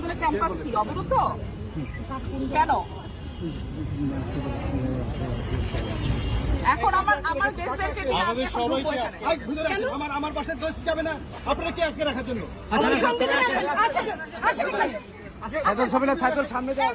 বিশ্ববিদ্যালয়ের ক্যাম্পাস কি অবরুদ্ধ কেন এখন আমার আমার আমাদের সবাইকে আই, ভিতরে আসুন। আমার আমার পাশে দোষ যাবে না আপনারা কি আটকে রাখার জন্য আসেন এখানে। সাইকেল ছবি না সাইকেল সামনে যাও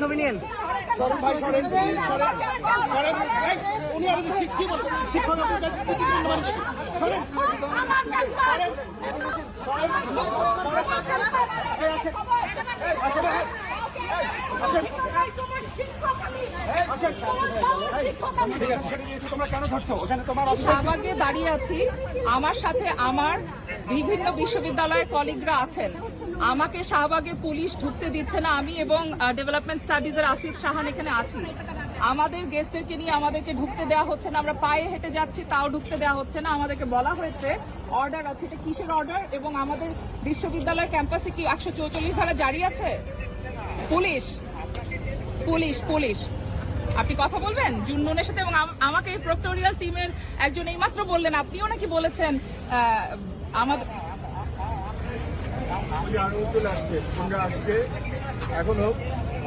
ছবি নিন শিক্ষক কি বলছেন? শিক্ষক আপনাদের কাছে কি কি বলবেন? শোনেন। আমার ক্যাম্পাস তোমরা কেন ধরছো ওখানে তোমার শাহবাগে দাঁড়িয়ে আছি। আমার সাথে আমার বিভিন্ন বিশ্ববিদ্যালয়ের কলিগরা আছেন। আমাকে শাহবাগে পুলিশ ঢুকতে দিচ্ছে না। আমি এবং ডেভেলপমেন্ট স্টাডিজের আসিফ সাহান এখানে আছি। আমাদের গেস্টদেরকে নিয়ে আমাদেরকে ঢুকতে দেওয়া হচ্ছে না। আমরা পায়ে হেঁটে যাচ্ছি, তাও ঢুকতে দেওয়া হচ্ছে না। আমাদেরকে বলা হয়েছে অর্ডার আছে। এটা কিসের অর্ডার এবং আমাদের বিশ্ববিদ্যালয় ক্যাম্পাসে কি একশো চৌচল্লিশ ধারা জারি আছে? Police police police. আপনি কথা বলবেন? জুন্নুনের সাথে এবং আমাকে এই প্রক্টোরিয়াল টিমের একজন এইমাত্র বললেন, আপনিও নাকি বলেছেন আমাদের আসছে আসছে। এখন এখনও